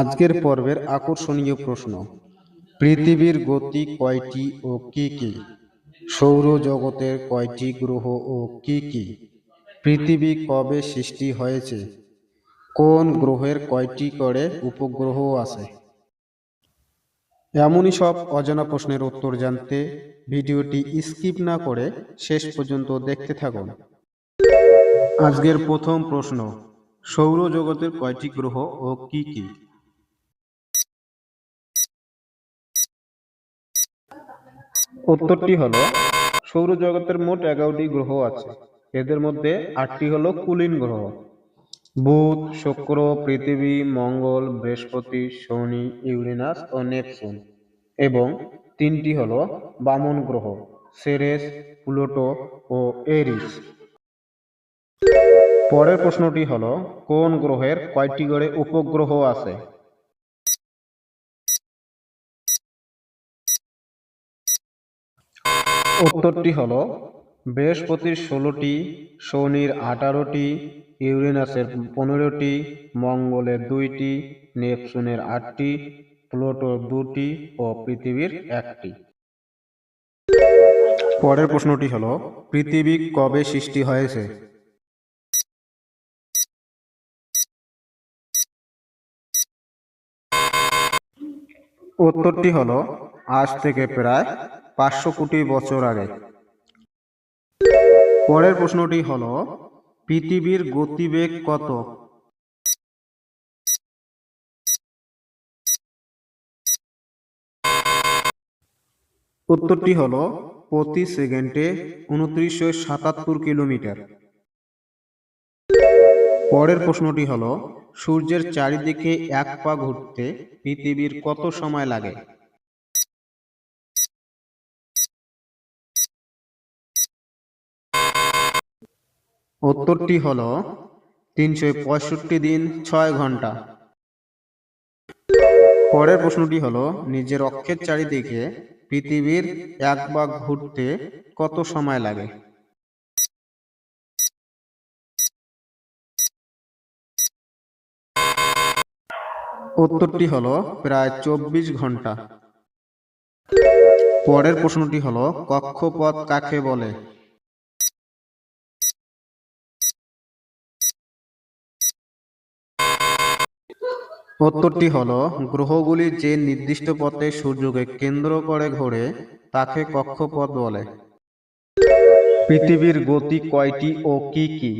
আজকের পর্বের আকর্ষণীয় প্রশ্ন, পৃথিবীর গতি কয়টি ও কি কি? সৌরজগতের কয়টি গ্রহ ও কি কি? পৃথিবী কবে সৃষ্টি হয়েছে? কোন গ্রহের কয়টি করে উপগ্রহ আছে? এমনই সব অজানা প্রশ্নের উত্তর জানতে ভিডিওটি স্কিপ না করে শেষ পর্যন্ত দেখতে থাকুন। আজকের প্রথম প্রশ্ন, সৌরজগতের কয়টি গ্রহ ও কি কি? উত্তরটি হলো, সৌরজগতের মোট এগারোটি গ্রহ আছে। এদের মধ্যে আটটি হলো কুলীন গ্রহ। বুধ, শুক্র, পৃথিবী, মঙ্গল, বৃহস্পতি, শনি, ইউরেনাস ও নেপচুন। এবং তিনটি হলো বামন গ্রহ, সেরেস, প্লুটো ও এরিস। পরের প্রশ্নটি হলো, কোন গ্রহের কয়টি করে উপগ্রহ আছে? উত্তরটি হলো, বৃহস্পতির ষোলোটি, শনির আঠারোটি, ইউরেনাসের পনেরোটি, মঙ্গলের দুইটি, নেপচুনের আটটি, প্লুটোর দুটি ও পৃথিবীর একটি। পরের প্রশ্নটি হলো, পৃথিবী কবে সৃষ্টি হয়েছে? উত্তরটি হলো, আজ থেকে প্রায় পাঁচশো কোটি বছর আগে। পরের প্রশ্নটি হল, পৃথিবীর গতিবেগ কত? উত্তরটি হল, প্রতি সেকেন্ডে উনত্রিশশো সাতাত্তর কিলোমিটার। পরের প্রশ্নটি হল, সূর্যের চারিদিকে এক পা ঘুরতে পৃথিবীর কত সময় লাগে? উত্তরটি হল তিনশো পঁয়ষট্টি দিন ছয় ঘণ্টা। পরের প্রশ্নটি হলো, নিজের অক্ষের চারিদিকে পৃথিবীর এক ভাগ ঘুরতে কত সময় লাগে? উত্তরটি হল, প্রায় চব্বিশ ঘণ্টা। পরের প্রশ্নটি হল, কক্ষপথ কাকে বলে? উত্তরটি হল, গ্রহগুলি যে নির্দিষ্ট পথে সূর্যকে কেন্দ্র করে ঘোরে, তাকে কক্ষপথ বলে। পৃথিবীর গতি কয়টি ও কি কি?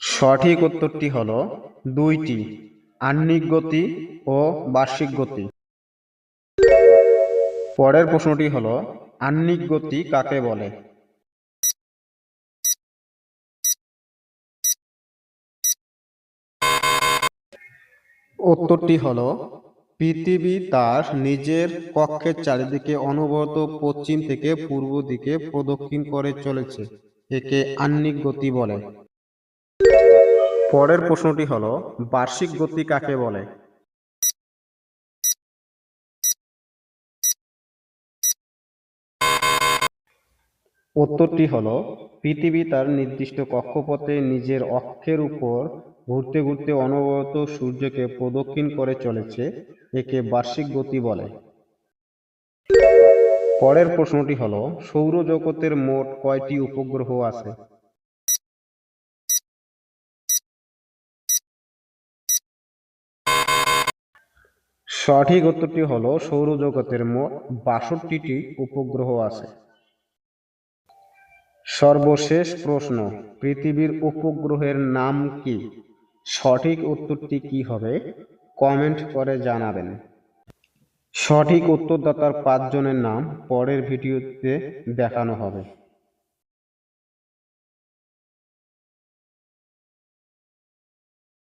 সঠিক উত্তরটি হল, দুইটি, আহ্নিক গতি ও বার্ষিক গতি। পরের প্রশ্নটি হল, আহ্নিক গতি কাকে বলে? উত্তরটি হলো, পৃথিবী তার নিজের কক্ষের চারিদিকে অনবরত পশ্চিম থেকে পূর্ব দিকে প্রদক্ষিণ করে চলেছে, একে আহ্নিক গতি বলে। পরের প্রশ্নটি হলো, বার্ষিক গতি কাকে বলে? উত্তরটি হলো, পৃথিবী তার নির্দিষ্ট কক্ষপথে নিজের অক্ষের উপর ঘুরতে ঘুরতে অনবরত সূর্যকে প্রদক্ষিণ করে চলেছে একে বার্ষিক গতি বলে। পরের প্রশ্নটি হল, সৌরজগতের মোট কয়টি উপগ্রহ আছে? সঠিক উত্তরটি হল, সৌরজগতের মোট বাষট্টিটি উপগ্রহ আছে। সর্বশেষ প্রশ্ন, পৃথিবীর উপগ্রহের নাম কি? সঠিক উত্তরটি কি হবে? কমেন্ট করে জানাবেন। সঠিক উত্তরদাতার পাঁচজনের নাম পরের ভিডিওতে দেখানো হবে।